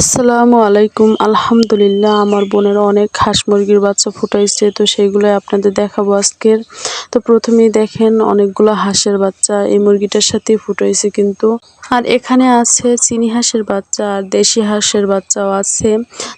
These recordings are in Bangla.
আসসালামু আলাইকুম। আলহামদুলিল্লাহ, আমার বোনের অনেক হাঁস মুরগির বাচ্চা ফুটাইছে, তো সেইগুলোই আপনাদের দেখাবো আজকের। তো প্রথমেই দেখেন, অনেকগুলো হাঁসের বাচ্চা এই মুরগিটার সাথে ফুটাইছে কিন্তু। আর এখানে আছে চিনি হাঁসের বাচ্চা আর দেশি হাঁসের বাচ্চাও আছে।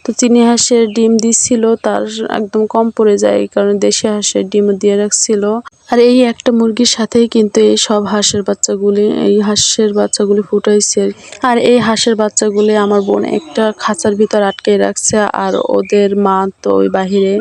তো চিনি হাঁসের ডিম দিছিল, তার একদম কম পড়ে যায়, এই কারণে দেশি হাঁসের ডিমও দিয়ে রাখছিল। আর এই একটা মুরগির সাথেই কিন্তু এই সব হাঁসের বাচ্চাগুলি, এই হাঁসের বাচ্চাগুলি ফুটাইছে আর এই হাঁসের বাচ্চাগুলি আমার বোন একটা খাঁচার ভিতর আটকে রাখছে আর ওদের মা তো ওই বাহিরে।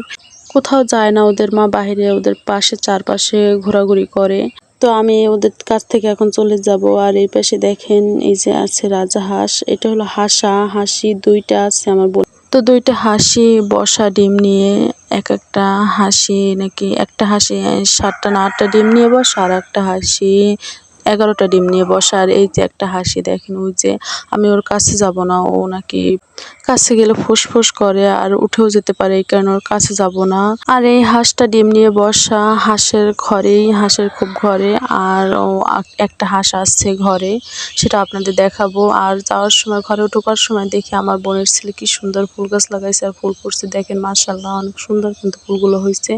কোথাও যায় না ওদের মা বাহিরে, ওদের পাশে চারপাশে ঘোরাঘুরি করে। তো আমি ওদের কাছ থেকে এখন চলে যাব আর এই পাশে দেখেন এই যে আছে রাজা হাঁস। এটা হলো হাসা, হাসি দুইটা আছে আমার বোন। তো দুইটা হাসি বসা ডিম নিয়ে, এক একটা হাসি নাকি একটা হাসি সাতটা না আটটা ডিম নিয়ে বসা আর একটা হাসি এগারোটা ডিম নিয়ে বসা, আর এই যে একটা হাসি দেখেন, ওই যে আমি ওর কাছে যাব না, ও নাকি কাছে গেলে ফুসফুস করে আর উঠেও যেতে পারে, এই কারণে ওর কাছে যাব না। আর এই হাঁসটা ডিম নিয়ে বসা, হাঁসের ঘরেই, হাঁসের খুব ঘরে, আর ও একটা হাঁস আসছে ঘরে, সেটা আপনাদের দেখাবো। আর যাওয়ার সময়, ঘরে ঢোকার সময় দেখি আমার বোনের ছেলে কি সুন্দর ফুল গাছ লাগাইছে আর ফুল ফুটছে। দেখেন মার্শাল্লাহ অনেক সুন্দর কিন্তু ফুলগুলো হয়েছে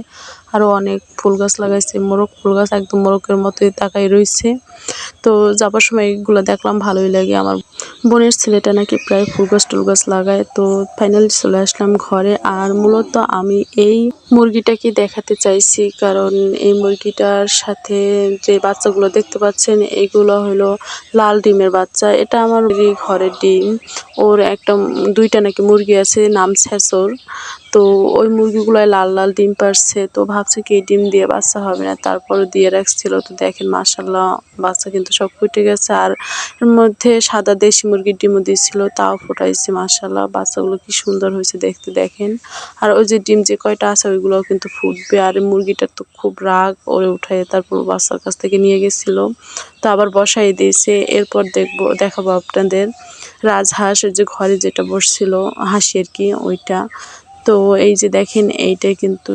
আরও অনেক ফুল গাছ লাগাইছে, মোরগ ফুল গাছ একদম মোরগের মতোই তাকাই রয়েছে তো যাবার সময় এগুলো দেখলাম, ভালোই লাগে। আমার বোনের ছেলেটা নাকি প্রায় ফুল গাছ টুল গাছ লাগায়। তো ফাইনালি চলে আসলাম ঘরে। আর মূলত আমি এই মুরগিটাকে দেখাতে চাইছি। কারণ এই মুরগিটার সাথে যে বাচ্চাগুলো দেখতে পাচ্ছেন এইগুলো হলো লাল ডিমের বাচ্চা। এটা আমার ঘরের ডিম। ওর একটা, দুইটা নাকি মুরগি আছে, নাম ছেঁচর। তো ওই মুরগিগুলোয় লাল লাল ডিম পারছে তো ভাবছে কি ডিম দিয়ে বাচ্চা হবে না তারপরে দিয়ে রাখছিল। তো দেখেন মাসাল্লাহ বাচ্চা কিন্তু সব ফুটে গেছে। আর এর মধ্যে সাদা দেশি মুরগির ডিমও দিয়েছিল তাও ফুটাইছে মাসাল্লাহ বাচ্চাগুলো কি সুন্দর হয়েছে দেখতে, দেখেন। আর ওই যে ডিম যে কয়টা আছে, ওইগুলোও কিন্তু ফুটবে। আর মুরগিটার তো খুব রাগ, ওরে উঠাই তারপর বাচ্চার কাছ থেকে নিয়ে গেছিল। তো আবার বসাই দিয়েছে। এরপর দেখব, দেখাবো আপনাদের। রাজহাঁসের যে ঘরে যেটা বসছিল, হাসি আর কি, ওইটা। তো এই যে দেখেন এইটা কিন্তু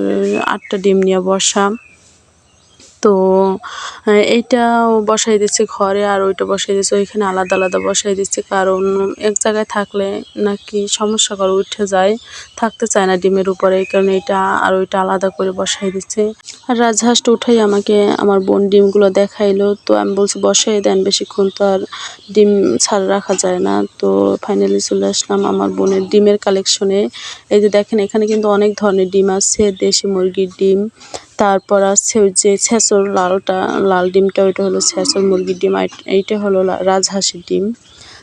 আটটা ডিম নিয়ে বসা। তো এইটাও বসাই দিচ্ছে ঘরে আর ওইটা বসাই দিচ্ছে, ওইখানে আলাদা আলাদা বসাই দিচ্ছে। কারণ এক জায়গায় থাকলে নাকি সমস্যা করে, উঠে যায়, থাকতে চায় না ডিমের উপরে। এই কারণে এটা আর ওইটা আলাদা করে বসাই দিচ্ছে। আর রাজহাঁসটা উঠাই আমাকে, আমার বোন ডিমগুলো দেখাইলো। তো আমি বলছি, বসাই দেন, বেশিক্ষণ তো আর ডিম ছাড়া রাখা যায় না। তো ফাইনালি চলে আসলাম আমার বোনের ডিমের কালেকশনে এই যে দেখেন, এখানে কিন্তু অনেক ধরনের ডিম আছে, দেশি মুরগির ডিম তারপর আছে ওই যে ছেঁচর লালটা, লাল ডিমটা, ওইটা হলো ছেঁচর মুরগির ডিম আর এইটা হলো রাজহাঁসের ডিম।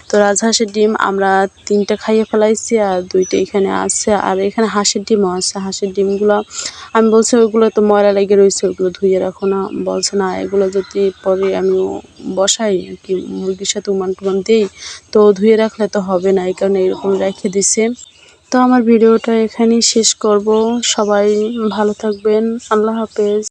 তো রাজহাঁসের ডিম আমরা তিনটা খাইয়ে ফেলাইছি আর দুইটা এখানে আছে, আর এখানে হাঁসের ডিমও আছে। হাঁসের ডিমগুলো, আমি বলছি ওইগুলো তো ময়লা লেগে রয়েছে, ওইগুলো ধুয়ে রাখো না, বলছে না, এগুলো যদি পরে আমি বসাই আর কি, মুরগির সাথে উমান টুমান দিই, তো ধুয়ে রাখলে তো হবে না, এই কারণে এরকম রেখে দিছে। তো আমার ভিডিওটা এখানেই শেষ করব। সবাই ভালো থাকবেন। আল্লাহ হাফেজ।